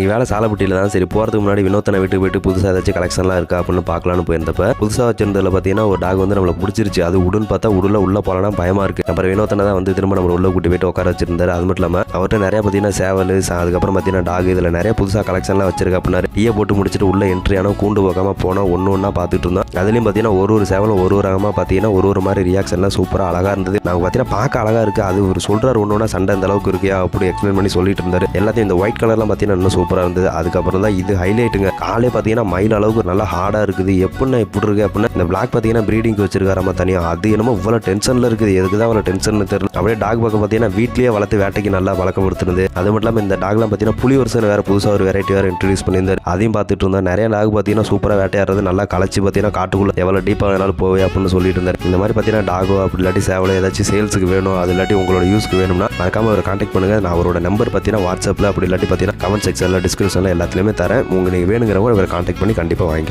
நீங்கள் வேலை சாலப்பட்டியில் தான் சரி போகிறதுக்கு முன்னாடி வினோத்தனை வீட்டுக்கு போயிட்டு புதுசாக ஏதாச்சும் கலெக்ஷன்லாம் இருக்கா அப்படின்னு பார்க்கலான்னு போயிருந்தப்ப புதுசாக வச்சிருந்ததில் பார்த்தீங்கன்னா ஒரு டாக் வந்து நம்மளை பிடிச்சிருச்சு. அது உடுன்னு பார்த்தா உடல உள்ள போகலாம் பயமாக இருக்குது அப்புறம் வினோத்தனை தான் வந்து திரும்ப நம்ம உள்ள கூட்டி போயிட்டு உட்கார வச்சிருந்தாரு. அது மட்டும் இல்லாமல் அவர்கிட்ட நிறைய பார்த்தீங்கன்னா சேவல் அதுக்கப்புறம் பார்த்தீங்கன்னா டாக் இதில் நிறைய புதுசாக கலெக்ஷன்லாம் வச்சிருக்க அப்படின்னாரு. டீயை போட்டு முடிச்சுட்டு உள்ள என்ட்ரி ஆனால் கூண்டு போகாமல் போனால் ஒன்று ஒன்றா பார்த்துட்டு இருந்தோம். அதுலேயும் பார்த்தீங்கன்னா ஒரு ஒரு சேவலும் ஒரு ஒரு ரகமாக பார்த்தீங்கன்னா ஒரு ஒரு மாதிரி ரியாக்ஷன்லாம் சூப்பராக அழகாக இருந்தது. நாங்கள் பார்த்தீங்கன்னா பார்க்க அழகாக இருக்குது அது ஒரு சொல்கிறார் ஒன்று ஒன்றா சண்டை இந்த அளவுக்கு இருக்கியா அப்படி எக்ஸ்பிளைன் பண்ணி சொல்லிட்டு இருந்தாரு. எல்லாத்தையும் இந்த ஒயிட் கலர்லாம் பார்த்தீங்கன்னா இன்னும் சூப்பராக இருந்தது அதுக்கப்புறம் தான் இது ஹைலைட்டுங்க காலே பார்த்தீங்கன்னா மயில் அளவுக்கு நல்லா ஹார்டாக இருக்குது. எப்படின்னா இப்படி இருக்கு அப்படின்னா இந்த பிளாக் பார்த்தீங்கன்னா ப்ரீடிங்க்கு வச்சிருக்காராம தனியாக அது என்னமோ இவ்வளோ டென்ஷனில் இருக்குது. எதுக்கு தான் அவ்வளோ டென்ஷன் தெரியல. அப்படியே டாக் பக்கம் பார்த்தீங்கன்னா வீட்லேயே வளர்த்து வேட்டைக்கு நல்லா பழக்கப்படுத்துனது அது மட்டும் இல்லாமல் இந்த டாக்லாம் பார்த்தீங்கன்னா புலி வருஷம் வேறு புதுசாக ஒரு வெரைட்டி வேறு இன்ட்ரடியூஸ் பண்ணியிருந்தார். அதையும் பார்த்துட்டு இருந்தோம். நிறைய டாக் பார்த்தீங்கன்னா சூப்பராக வேட்டையாடுறது நல்லா களைச்சி பார்த்தீங்கன்னா காட்டுக்குள்ளே எவ்வளோ டீப்பாக வேணாலும் போவே அப்படின்னு சொல்லிட்டு இருந்தார். இந்த மாதிரி பார்த்தீங்கன்னா டாகோ அப்படி இல்லாட்டி சேவலோ ஏதாச்சும் சேல்ஸுக்கு வேணும் அது இல்லாட்டி உங்களோட யூஸ்க்கு வேணும்னா மறக்காம அவர் கான்டாக்ட் பண்ணுங்கள் நான் அவரோட நம்பர் பார்த்தீங்கன்னா வாட்ஸ்அப்பில் அப்படி இல்லாட்டி பார்த்தீங்கன்னா கமெண்ட் செக்ஷனில் டிஸ்கிரிப்ஷனில் எல்லாத்துலேயுமே தரேன். உங்களுக்கு நீங்கள் வேணுங்கிறவங்க அவரை காண்டாக்ட் பண்ணி கண்டிப்பாக வாங்கிக்கலாம்.